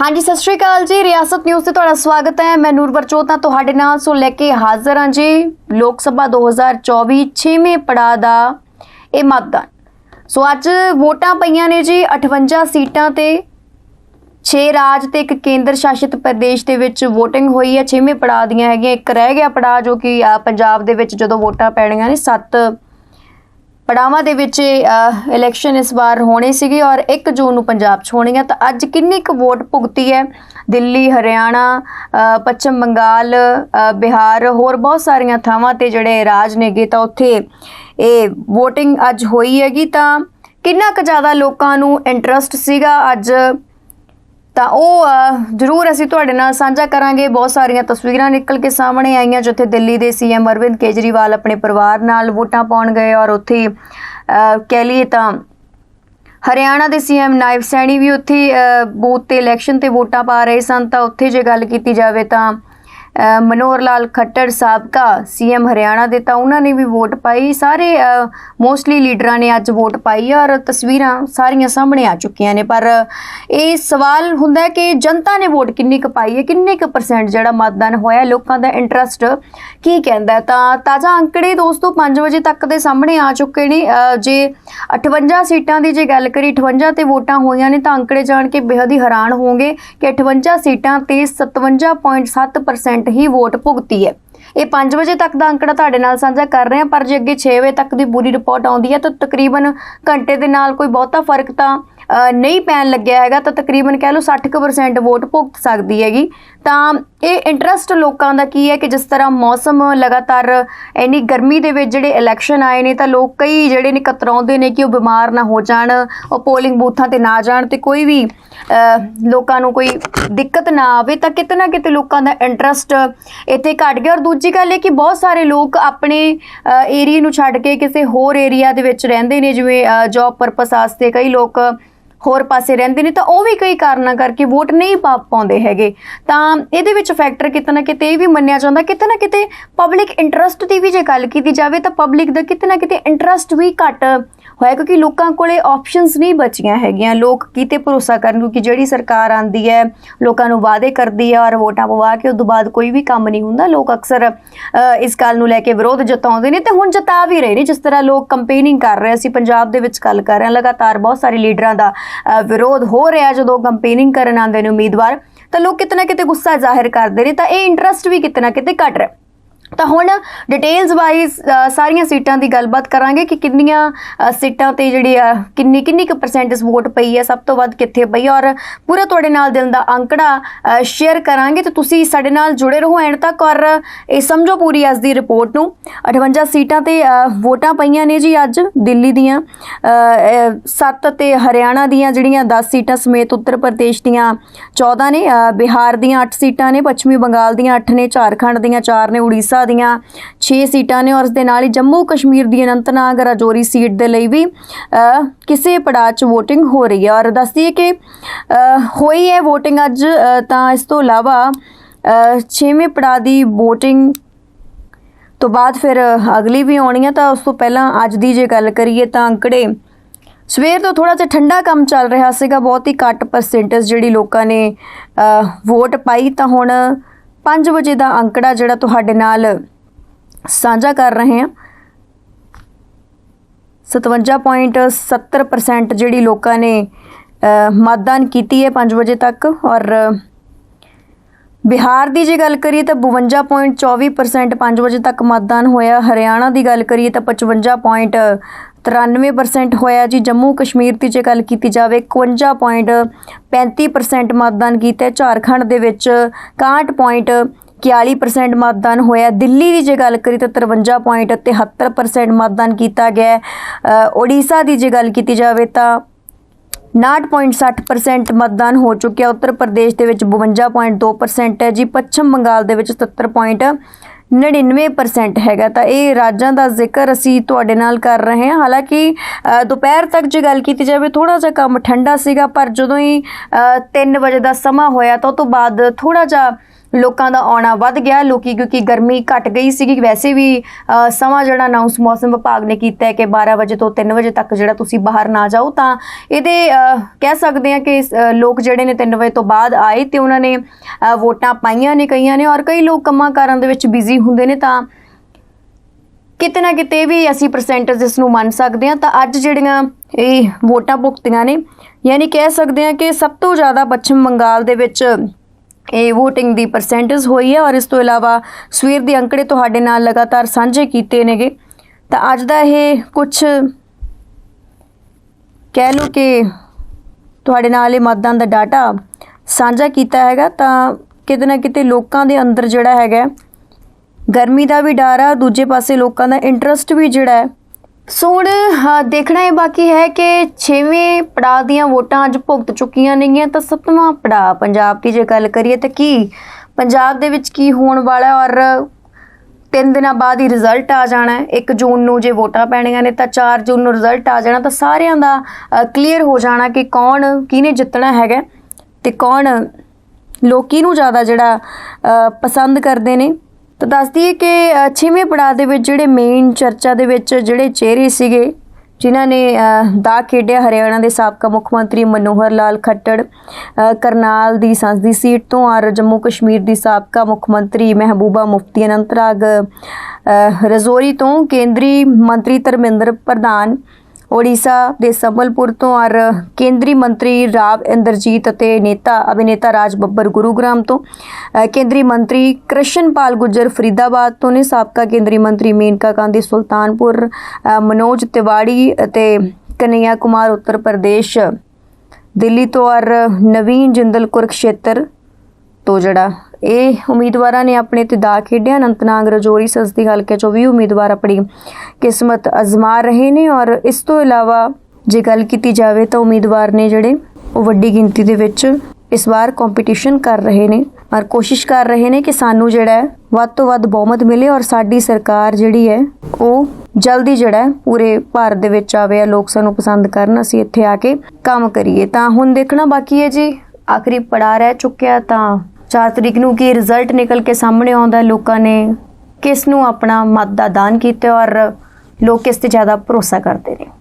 ਹਾਂਜੀ, ਸਤਿ ਸ਼੍ਰੀ ਅਕਾਲ ਜੀ। ਰਿਆਸਤ ਨਿਊਜ਼ ਤੇ ਤੁਹਾਡਾ ਸਵਾਗਤ ਹੈ। ਮੈਂ ਨੂਰ ਬਰਚੋਤ ਹਾਂ ਤੁਹਾਡੇ ਨਾਲ। ਸੋ ਲੈ ਕੇ ਹਾਜ਼ਰ ਹਾਂ ਜੀ, ਲੋਕ ਸਭਾ 2024 ਛੇਵੇਂ ਪੜਾਅ ਦਾ ਇਹ ਮਤਦਾਨ। ਸੋ ਅੱਜ ਵੋਟਾਂ ਪਈਆਂ ਨੇ ਜੀ 58 ਸੀਟਾਂ ਤੇ 6 ਰਾਜ ਤੇ ਇੱਕ ਕੇਂਦਰ ਸ਼ਾਸਿਤ ਪ੍ਰਦੇਸ਼ ਦੇ ਵਿੱਚ VOTING ਹੋਈ ਹੈ। ਛੇਵੇਂ ਪੜਾਅ ਦੀਆਂ ਹੈਗੀਆਂ। ਇੱਕ ਰਹਿ ਗਿਆ ਪੜਾਅ ਜੋ ਕਿ ਪੰਜਾਬ ਦੇ ਵਿੱਚ ਜਦੋਂ ਵੋਟਾਂ ਪੈਣੀਆਂ ਨੇ 7 ਪੜਾਵਾਂ ਦੇ ਵਿੱਚ ਇਲੈਕਸ਼ਨ ਇਸ ਵਾਰ ਹੋਣੇ ਸੀਗੇ ਔਰ 1 ਜੂਨ ਨੂੰ ਪੰਜਾਬ 'ਚ ਹੋਣੀਆਂ। ਤਾਂ ਅੱਜ ਕਿੰਨੀ ਕੁ ਵੋਟ ਭੁਗਤੀ ਹੈ? ਦਿੱਲੀ, ਹਰਿਆਣਾ ਪੱਛਮ ਬੰਗਾਲ ਬਿਹਾਰ, ਹੋਰ ਬਹੁਤ ਸਾਰੀਆਂ ਥਾਵਾਂ ਤੇ ਜਿਹੜੇ ਰਾਜ ਨੇਗੇ ਤਾਂ ਉੱਥੇ ਇਹ VOTING ਅੱਜ ਹੋਈ ਹੈਗੀ। ਤਾਂ ਕਿੰਨਾ ਕੁ ਜ਼ਿਆਦਾ ਲੋਕਾਂ ਨੂੰ ਇੰਟਰਸਟ ਸੀਗਾ ਅੱਜ? ਤਾਂ ਉਹ ਜ਼ਰੂਰ ਅਸੀਂ ਤੁਹਾਡੇ ਨਾਲ ਸਾਂਝਾ ਕਰਾਂਗੇ। ਬਹੁਤ ਸਾਰੀਆਂ ਤਸਵੀਰਾਂ ਨਿਕਲ ਕੇ ਸਾਹਮਣੇ ਆਈਆਂ, ਜਿੱਥੇ ਦਿੱਲੀ ਦੇ ਸੀਐਮ ਅਰਵਿੰਦ ਕੇਜਰੀਵਾਲ ਆਪਣੇ ਪਰਿਵਾਰ ਨਾਲ ਵੋਟਾਂ ਪਾਉਣ ਗਏ ਔਰ ਉੱਥੇ ਕਹਿ ਲਈਏ ਤਾਂ ਹਰਿਆਣਾ ਦੇ ਸੀਐਮ ਨਾਇਬ ਸੈਣੀ ਵੀ ਉੱਥੇ ਬੂਥ ਤੇ ਇਲੈਕਸ਼ਨ ਤੇ ਵੋਟਾਂ ਪਾ ਰਹੇ ਸਨ। ਤਾਂ ਉੱਥੇ ਜੇ ਗੱਲ ਕੀਤੀ ਜਾਵੇ ਤਾਂ ਮਨੋਹਰ ਲਾਲ ਖੱਟੜ ਸਾਬਕਾ ਸੀਐਮ ਹਰਿਆਣਾ ਦੇ ਤਾਂ ਉਹਨਾਂ ਨੇ ਵੀ ਵੋਟ ਪਾਈ। ਸਾਰੇ ਮੋਸਟਲੀ ਲੀਡਰਾਂ ਨੇ ਅੱਜ ਵੋਟ ਪਾਈ ਔਰ ਤਸਵੀਰਾਂ ਸਾਰੀਆਂ ਸਾਹਮਣੇ ਆ ਚੁੱਕੀਆਂ ਨੇ। ਪਰ ਇਹ ਸਵਾਲ ਹੁੰਦਾ ਹੈ ਕਿ ਜਨਤਾ ਨੇ ਵੋਟ ਕਿੰਨੀ ਕੁ ਪਾਈ ਹੈ, ਕਿੰਨੇ ਕੁ ਪਰਸੈਂਟ ਜਿਹੜਾ ਮਤਦਾਨ ਹੋਇਆ, ਲੋਕਾਂ ਦਾ ਇੰਟਰਸਟ ਕੀ ਕਹਿੰਦਾ ਤਾਂ ਤਾਜ਼ਾ ਅੰਕੜੇ ਦੋਸਤੋ 5 ਵਜੇ ਤੱਕ ਦੇ ਸਾਹਮਣੇ ਆ ਚੁੱਕੇ ਨੇ। ਜੇ 58 ਸੀਟਾਂ ਦੀ ਜੇ ਗੱਲ ਕਰੀ 58 ਤੇ ਵੋਟਾਂ ਹੋਈਆਂ ਨੇ ਤਾਂ ਅੰਕੜੇ ਜਾਣ ਕੇ ਬੇहद ਹੀ ਹੈਰਾਨ ਹੋਵੋਗੇ ਕਿ 58 ਸੀਟਾਂ ਤੇ 57.7% ਹੀ ਵੋਟ ਭੁਗਤੀ ਹੈ। ਇਹ 5 ਵਜੇ ਤੱਕ ਦਾ ਅੰਕੜਾ ਤੁਹਾਡੇ ਨਾਲ ਸਾਂਝਾ ਕਰ ਰਹੇ ਹਾਂ ਪਰ ਜੇ ਅੱਗੇ 6 ਵਜੇ ਤੱਕ ਦੀ ਪੂਰੀ ਰਿਪੋਰਟ ਆਉਂਦੀ ਹੈ ਤਾਂ ਤਕਰੀਬਨ ਘੰਟੇ ਦੇ ਨਾਲ ਕੋਈ ਬਹੁਤਾ ਫ਼ਰਕ ਤਾਂ ਅ, ਨਹੀਂ ਪੈਣ ਲੱਗਿਆ ਹੈਗਾ ਤਾਂ ਤਕਰੀਬਨ ਕਹਿ ਲਓ 60% ਵੋਟ ਭੁਗਤ ਸਕਦੀ ਹੈਗੀ। ਤਾਂ ਇਹ ਇੰਟਰਸਟ ਲੋਕਾਂ ਦਾ ਕੀ ਹੈ ਕਿ ਜਿਸ ਤਰ੍ਹਾਂ ਮੌਸਮ ਲਗਾਤਾਰ ਇੰਨੀ ਗਰਮੀ ਦੇ ਵਿੱਚ ਜਿਹੜੇ ਇਲੈਕਸ਼ਨ ਆਏ ਨੇ, ਤਾਂ ਲੋਕ ਕਈ ਜਿਹੜੇ ਨੇ ਕਤਰਾਉਂਦੇ ਨੇ ਕਿ ਉਹ ਬਿਮਾਰ ਨਾ ਹੋ ਜਾਣ, ਉਹ ਪੋਲਿੰਗ ਬੂਥਾਂ ਤੇ ਨਾ ਜਾਣ ਤੇ ਕੋਈ ਵੀ ਲੋਕਾਂ ਨੂੰ ਕੋਈ ਦਿੱਕਤ ਨਾ ਆਵੇ, ਤਾਂ ਕਿਤੇ ਨਾ ਕਿਤੇ ਲੋਕਾਂ ਦਾ ਇੰਟਰਸਟ ਇੱਥੇ ਘਟ ਗਿਆ। ਔਰ ਦੂਜੀ ਗੱਲ ਇਹ ਕਿ ਬਹੁਤ ਸਾਰੇ ਲੋਕ ਆਪਣੇ ਏਰੀਆ ਨੂੰ ਛੱਡ ਕੇ ਕਿਸੇ ਹੋਰ ਏਰੀਆ ਦੇ ਵਿੱਚ ਰਹਿੰਦੇ ਨੇ, ਜਿਵੇਂ ਜੌਬ ਪਰਪਸ ਵਾਸਤੇ ਕਈ ਲੋਕ ਹੋਰ ਪਾਸੇ ਰਹਿੰਦੇ ਨੇ ਤਾਂ ਉਹ ਵੀ ਕਈ ਕਾਰਨਾਂ ਕਰਕੇ ਵੋਟ ਨਹੀਂ ਪਾ ਪਾਉਂਦੇ ਹੈਗੇ। ਤਾਂ ਇਹਦੇ ਵਿੱਚ ਫੈਕਟਰ ਕਿਤੇ ਨਾ ਕਿਤੇ ਇਹ ਵੀ ਮੰਨਿਆ ਜਾਂਦਾ, ਕਿਤੇ ਨਾ ਕਿਤੇ ਪਬਲਿਕ ਇੰਟਰਸਟ ਦੀ ਵੀ ਜੇ ਗੱਲ ਕੀਤੀ ਜਾਵੇ ਤਾਂ ਪਬਲਿਕ ਦਾ ਕਿਤੇ ਨਾ ਕਿਤੇ ਇੰਟਰਸਟ ਵੀ ਘਟ ਹੋਇਆ, ਕਿਉਂਕਿ ਲੋਕਾਂ ਕੋਲੇ ਆਪਸ਼ਨਸ ਨਹੀਂ ਬਚੀਆਂ ਹੈਗੀਆਂ। ਲੋਕ ਕਿਤੇ ਭਰੋਸਾ ਕਰਨ ਕਿਉਂਕਿ ਜਿਹੜੀ ਸਰਕਾਰ ਆਂਦੀ ਹੈ, ਲੋਕਾਂ ਨੂੰ ਵਾਅਦੇ ਕਰਦੀ ਹੈ ਔਰ ਵੋਟਾਂ ਪਵਾ ਕੇ ਉਸ ਤੋਂ ਬਾਅਦ ਕੋਈ ਵੀ ਕੰਮ ਨਹੀਂ ਹੁੰਦਾ। ਲੋਕ ਅਕਸਰ ਇਸ ਗੱਲ ਨੂੰ ਲੈ ਕੇ ਵਿਰੋਧ ਜਤਾਉਂਦੇ ਨੇ ਤੇ ਹੁਣ ਜਤਾ ਵੀ ਰਹੇ ਨੇ। ਜਿਸ ਤਰ੍ਹਾਂ ਲੋਕ ਕੰਪੇਨਿੰਗ ਕਰ ਰਹੇ ਸੀ, ਪੰਜਾਬ ਦੇ ਵਿੱਚ ਗੱਲ ਕਰ ਰਹੇ ਹਾਂ। ਲਗਾਤਾਰ ਬਹੁਤ ਸਾਰੇ ਲੀਡਰਾਂ ਦਾ ਵਿਰੋਧ ਹੋ ਰਿਹਾ ਜਦੋਂ ਕੰਪੇਨਿੰਗ ਕਰਨ ਆਉਂਦੇ ਨੇ ਉਮੀਦਵਾਰ, ਤਾਂ ਲੋਕ ਕਿਤੇ ਨਾ ਕਿਤੇ ਗੁੱਸਾ ਜ਼ਾਹਿਰ ਕਰਦੇ ਨੇ, ਤਾਂ ਇਹ ਇੰਟਰਸਟ ਵੀ ਕਿਤੇ ਨਾ ਕਿਤੇ ਘਟ ਰਿਹਾ। ਤਾਂ ਹੁਣ ਡਿਟੇਲਸ ਵਾਈਜ਼ ਸਾਰੀਆਂ ਸੀਟਾਂ ਦੀ ਗੱਲਬਾਤ ਕਰਾਂਗੇ ਕਿ ਕਿੰਨੀਆਂ ਸੀਟਾਂ ਤੇ ਜਿਹੜੀ ਆ, ਕਿੰਨੀ ਕਿੰਨੀ ਕੁ ਪਰਸੈਂਟੇਜ ਵੋਟ ਪਈ ਹੈ ਸਭ ਤੋਂ ਵੱਧ ਕਿੱਥੇ ਪਈ ਔਰ ਪੂਰਾ ਤੁਹਾਡੇ ਨਾਲ ਦਿਲ ਦਾ ਅੰਕੜਾ ਸ਼ੇਅਰ ਕਰਾਂਗੇ ਤੇ ਤੁਸੀਂ ਸਾਡੇ ਨਾਲ ਜੁੜੇ ਰਹੋ ਐਂਡ ਤੱਕ। ਔਰ ਇਹ ਸਮਝੋ ਪੂਰੀ ਅੱਜ ਦੀ ਰਿਪੋਰਟ ਨੂੰ। 58 ਸੀਟਾਂ ਤੇ ਵੋਟਾਂ ਪਈਆਂ ਨੇ ਜੀ ਅੱਜ ਦਿੱਲੀ ਦੀਆਂ। 7 ਤੇ ਹਰਿਆਣਾ ਦੀਆਂ ਜਿਹੜੀਆਂ 10 ਸੀਟਾਂ ਸਮੇਤ ਉੱਤਰ ਪ੍ਰਦੇਸ਼ ਦੀਆਂ 14 ਨੇ। ਬਿਹਾਰ ਦੀਆਂ 8 ਸੀਟਾਂ ਨੇ, ਪੱਛਮੀ ਬੰਗਾਲ ਦੀਆਂ 8 ਨੇ, ਝਾਰਖੰਡ ਦੀਆਂ 4 ਨੇ, ਉੜੀਸਾ ਦੀਆਂ 6 ਸੀਟਾਂ ਨੇ ਔਰ ਇਸ ਦੇ ਨਾਲ ਹੀ ਜੰਮੂ ਕਸ਼ਮੀਰ ਦੀ ਅਨੰਤਨਾਗ ਰਾਜੌਰੀ ਸੀਟ ਦੇ ਲਈ ਵੀ ਅ, ਕਿਸੇ ਪੜਾਅ 'ਚ VOTING ਹੋ ਰਹੀ ਹੈ। ਔਰ ਦੱਸਦੀਏ ਕਿ ਹੋਈ ਹੈ VOTING ਅੱਜ ਤਾਂ ਇਸ ਤੋਂ ਇਲਾਵਾ ਅ, ਛੇਵੇਂ ਪੜਾਅ ਦੀ VOTING ਤੋਂ ਬਾਅਦ ਫਿਰ ਅਗਲੀ ਵੀ ਆਉਣੀ ਹੈ ਤਾਂ ਉਸ ਤੋਂ ਪਹਿਲਾਂ ਅੱਜ ਦੀ ਜੇ ਗੱਲ ਕਰੀਏ ਤਾਂ ਅੰਕੜੇ ਸਵੇਰ ਤੋਂ ਥੋੜਾ ਜਿਹਾ ਠੰਡਾ ਕੰਮ ਚੱਲ ਰਿਹਾ ਸੀਗਾ ਬਹੁਤ ਹੀ ਘੱਟ ਪਰਸੈਂਟੇਜ ਜਿਹੜੀ ਲੋਕਾਂ ਨੇ ਵੋਟ ਪਾਈ ਤਾਂ ਹੁਣ 5 ਵਜੇ ਦਾ ਅੰਕੜਾ ਜਿਹੜਾ ਤੁਹਾਡੇ ਨਾਲ ਸਾਂਝਾ ਕਰ ਰਹੇ ਹਾਂ। 57.70% ਜਿਹੜੀ ਲੋਕਾਂ ਨੇ ਮਤਦਾਨ ਕੀਤੀ ਹੈ 5 ਵਜੇ ਤੱਕ ਔਰ ਬਿਹਾਰ ਦੀ ਜੇ ਗੱਲ ਕਰੀਏ ਤਾਂ 52.24% 5 ਵਜੇ ਤੱਕ ਮਤਦਾਨ ਹੋਇਆ। ਹਰਿਆਣਾ ਦੀ ਗੱਲ ਕਰੀਏ ਤਾਂ 55.93% ਹੋਇਆ ਜੀ। ਜੰਮੂ ਕਸ਼ਮੀਰ ਦੀ ਜੇ ਗੱਲ ਕੀਤੀ ਜਾਵੇ 51.35% ਮਤਦਾਨ ਕੀਤਾ ਝਾਰਖੰਡ ਦੇ ਵਿੱਚ 61.41% ਮਤਦਾਨ ਹੋਇਆ ਦਿੱਲੀ ਦੀ ਜੇ ਗੱਲ ਕਰੀ ਤਾਂ 53.73% ਮਤਦਾਨ ਕੀਤਾ ਗਿਆ ਹੈ। ਉੜੀਸਾ ਦੀ ਜੇ ਗੱਲ ਕੀਤੀ ਜਾਵੇ ਤਾਂ 59.60% ਮਤਦਾਨ ਹੋ ਚੁੱਕਿਆ। ਉੱਤਰ ਪ੍ਰਦੇਸ਼ ਦੇ ਵਿੱਚ 52.2% ਹੈ ਜੀ। ਪੱਛਮ ਬੰਗਾਲ ਦੇ ਵਿੱਚ 77.99% ਹੈਗਾ। ਤਾਂ ਇਹ ਰਾਜਾਂ ਦਾ ਜ਼ਿਕਰ ਅਸੀਂ ਤੁਹਾਡੇ ਨਾਲ ਕਰ ਰਹੇ ਹਾਂ। ਹਾਲਾਂਕਿ ਦੁਪਹਿਰ ਤੱਕ ਜੇ ਗੱਲ ਕੀਤੀ ਜਾਵੇ ਥੋੜਾ ਜਿਹਾ ਕੰਮ ਠੰਡਾ ਸੀਗਾ, ਪਰ ਜਦੋਂ ਹੀ 3 ਵਜੇ ਦਾ ਸਮਾਂ ਹੋਇਆ, ਤਾਂ ਉਸ ਤੋਂ ਬਾਅਦ ਥੋੜਾ ਜਿਹਾ ਲੋਕਾਂ ਦਾ ਆਉਣਾ ਵੱਧ ਗਿਆ, ਲੋਕੀ ਕਿਉਂਕਿ ਗਰਮੀ ਘਟ ਗਈ ਸੀਗੀ, ਵੈਸੇ ਵੀ ਸਮਾਂ ਜਿਹੜਾ ਅਨਾਉਂਸ ਮੌਸਮ ਵਿਭਾਗ ਨੇ ਕੀਤਾ ਹੈ ਕਿ 12 ਵਜੇ ਤੋਂ 3 ਵਜੇ ਤੱਕ ਜਿਹੜਾ ਤੁਸੀਂ ਬਾਹਰ ਨਾ ਜਾਓ, ਤਾਂ ਇਹਦੇ ਕਹਿ ਸਕਦੇ ਆ ਕਿ ਲੋਕ ਜਿਹੜੇ ਨੇ 3 ਵਜੇ ਤੋਂ ਬਾਅਦ ਆਏ ਤੇ ਉਹਨਾਂ ਨੇ ਵੋਟਾਂ ਪਾਈਆਂ ਨੇ, ਕਈਆਂ ਨੇ ਔਰ ਕਈ ਲੋਕ ਕੰਮਾਂ ਕਾਰਾਂ ਦੇ ਵਿੱਚ ਬਿਜ਼ੀ ਹੁੰਦੇ ਨੇ, ਤਾਂ ਕਿਤੇ ਨਾ ਕਿਤੇ ਵੀ ਅਸੀਂ ਪਰਸੈਂਟੇਜ ਇਸ ਨੂੰ ਮੰਨ ਸਕਦੇ ਹਾਂ, ਤਾਂ ਅੱਜ ਜਿਹੜੀਆਂ ਇਹ ਵੋਟਾਂ ਭੁਗਤੀਆਂ ਨੇ, ਯਾਨੀ ਕਹਿ ਸਕਦੇ ਹਾਂ ਕਿ ਸਭ ਤੋਂ ਜ਼ਿਆਦਾ ਪੱਛਮ ਬੰਗਾਲ ਦੇ ਵਿੱਚ ਇਹ VOTING ਦੀ ਪਰਸੈਂਟੇਜ ਹੋਈ ਹੈ ਔਰ ਇਸ ਤੋਂ ਇਲਾਵਾ ਸਵੇਰ ਦੇ ਅੰਕੜੇ ਤੁਹਾਡੇ ਨਾਲ ਲਗਾਤਾਰ ਸਾਂਝੇ ਕੀਤੇ ਨੇਗੇ। ਤਾਂ ਅੱਜ ਦਾ ਇਹ ਕੁਝ ਕਹਿ ਲਓ ਕਿ ਤੁਹਾਡੇ ਨਾਲ ਇਹ ਮਤਦਾਨ ਦਾ ਡਾਟਾ ਸਾਂਝਾ ਕੀਤਾ ਹੈਗਾ, ਤਾਂ ਕਿਤੇ ਨਾ ਕਿਤੇ ਲੋਕਾਂ ਦੇ ਅੰਦਰ ਜਿਹੜਾ ਹੈਗਾ, ਗਰਮੀ ਦਾ ਵੀ ਡਰ ਆ, ਦੂਜੇ ਪਾਸੇ ਲੋਕਾਂ ਦਾ ਇੰਟਰਸਟ ਵੀ ਜਿਹੜਾ ਹੈ ਸੋ ਹੁਣ ਦੇਖਣਾ ਇਹ ਬਾਕੀ ਹੈ ਕਿ 6ਵੇਂ ਪੜਾਅ ਦੀਆਂ ਵੋਟਾਂ ਅੱਜ ਭੁਗਤ ਚੁੱਕੀਆਂ ਨੇਗੀਆਂ ਤਾਂ 7ਵਾਂ ਪੜਾਅ ਪੰਜਾਬ ਦੀ ਜੇ ਗੱਲ ਕਰੀਏ ਤਾਂ ਕੀ? ਪੰਜਾਬ ਦੇ ਵਿੱਚ ਕੀ ਹੋਣ ਵਾਲਾ ਔਰ ਤਿੰਨ ਦਿਨਾਂ ਬਾਅਦ ਹੀ ਰਿਜ਼ਲਟ ਆ ਜਾਣਾ ਹੈ। 1 ਜੂਨ ਨੂੰ ਜੇ ਵੋਟਾਂ ਪੈਣੀਆਂ ਨੇ ਤਾਂ 4 ਜੂਨ ਨੂੰ ਰਿਜ਼ਲਟ ਆ ਜਾਣਾ ਤਾਂ ਸਾਰਿਆਂ ਦਾ ਕਲੀਅਰ ਹੋ ਜਾਣਾ ਕਿ ਕੌਣ ਕਿਹਨੇ ਜਿੱਤਣਾ ਹੈਗਾ ਤੇ ਕੌਣ ਲੋਕੀ ਨੂੰ ਜ਼ਿਆਦਾ ਜਿਹੜਾ ਪਸੰਦ ਕਰਦੇ ਨੇ। ਤਾਂ ਦੱਸ ਦਈਏ ਕਿ ਅ, ਛੇਵੇਂ ਪੜਾਅ ਦੇ ਵਿੱਚ ਜਿਹੜੇ ਮੇਨ ਚਰਚਾ ਦੇ ਵਿੱਚ ਜਿਹੜੇ ਚਿਹਰੇ ਸੀਗੇ ਜਿਨ੍ਹਾਂ ਨੇ ਅ, ਦਾ ਖੇਡਿਆ ਹਰਿਆਣਾ ਦੇ ਸਾਬਕਾ ਮੁੱਖ ਮੰਤਰੀ ਮਨੋਹਰ ਲਾਲ ਖੱਟੜ ਕਰਨਾਲ ਦੀ ਸੰਸਦੀ ਸੀਟ ਤੋਂ ਔਰ ਜੰਮੂ ਕਸ਼ਮੀਰ ਦੀ ਸਾਬਕਾ ਮੁੱਖ ਮੰਤਰੀ ਮਹਿਬੂਬਾ ਮੁਫਤੀ ਅਨੰਤਰਾਗ ਅ, ਰਜੌਰੀ ਤੋਂ ਕੇਂਦਰੀ ਮੰਤਰੀ ਧਰਮਿੰਦਰ ਪ੍ਰਧਾਨ ਓਡੀਸ਼ਾ ਦੇ ਸੰਬਲਪੁਰ ਤੋਂ ਔਰ ਕੇਂਦਰੀ ਮੰਤਰੀ ਰਾਵ ਇੰਦਰਜੀਤ ਅਤੇ ਨੇਤਾ ਅਭਿਨੇਤਾ ਰਾਜ ਬੱਬਰ ਗੁਰੂਗ੍ਰਾਮ ਤੋਂ ਕੇਂਦਰੀ ਮੰਤਰੀ ਕ੍ਰਿਸ਼ਨਪਾਲ ਗੁੱਜਰ ਫਰੀਦਾਬਾਦ ਤੋਂ ਨੇ ਸਾਬਕਾ ਕੇਂਦਰੀ ਮੰਤਰੀ ਮੇਨਕਾ ਗਾਂਧੀ ਸੁਲਤਾਨਪੁਰ ਮਨੋਜ ਤਿਵਾੜੀ ਅਤੇ ਕਨਈਆ ਕੁਮਾਰ ਉੱਤਰ ਪ੍ਰਦੇਸ਼ ਦਿੱਲੀ ਤੋਂ ਔਰ ਨਵੀਨ ਜਿੰਦਲ ਕੁਰਕਸ਼ੇਤਰ ਤੋਂ ਜਿਹੜਾ ਇਹ ਉਮੀਦਵਾਰਾਂ ਨੇ ਆਪਣੇ ਤੇ ਦਾ ਖੇਡਿਆ। ਅਨੰਤਨਾਗ ਰਜੌਰੀ ਸੰਸਦੀ ਹਲਕੇ ਚੋਂ ਵੀ ਉਮੀਦਵਾਰ ਆਪਣੀ ਕਿਸਮਤ ਅਜ਼ਮਾ ਰਹੇ ਨੇ ਔਰ ਇਸ ਤੋਂ ਇਲਾਵਾ ਜੇ ਗੱਲ ਕੀਤੀ ਜਾਵੇ ਤਾਂ ਉਮੀਦਵਾਰ ਨੇ ਜਿਹੜੇ ਉਹ ਵੱਡੀ ਗਿਣਤੀ ਦੇ ਵਿੱਚ ਇਸ ਵਾਰ ਕੰਪੀਟੀਸ਼ਨ ਕਰ ਰਹੇ ਨੇ ਔਰ ਕੋਸ਼ਿਸ਼ ਕਰ ਰਹੇ ਨੇ ਕਿ ਸਾਨੂੰ ਜਿਹੜਾ ਹੈ ਵੱਧ ਤੋਂ ਵੱਧ ਬਹੁਮਤ ਮਿਲੇ ਔਰ ਸਾਡੀ ਸਰਕਾਰ ਜਿਹੜੀ ਹੈ ਉਹ ਜਲਦੀ ਜਿਹੜਾ ਪੂਰੇ ਭਾਰਤ ਦੇ ਵਿੱਚ ਆਵੇ ਆ ਲੋਕ ਸਾਨੂੰ ਪਸੰਦ ਕਰਨ, ਅਸੀਂ ਇੱਥੇ ਆ ਕੇ ਕੰਮ ਕਰੀਏ। ਤਾਂ ਹੁਣ ਦੇਖਣਾ ਬਾਕੀ ਹੈ ਜੀ। ਆਖਰੀ ਪੜਾਅ ਰਹਿ ਚੁੱਕਿਆ ਤਾਂ 4 ਤਰੀਕ ਨੂੰ ਕੀ ਰਿਜ਼ਲਟ ਨਿਕਲ ਕੇ ਸਾਹਮਣੇ ਆਉਂਦਾ ਲੋਕਾਂ ਨੇ ਕਿਸ ਨੂੰ ਆਪਣਾ ਮਤ ਦਾ ਦਾਨ ਕੀਤਾ ਔਰ ਲੋਕ ਕਿਸ ਤੇ ਜ਼ਿਆਦਾ ਭਰੋਸਾ ਕਰਦੇ ਨੇ?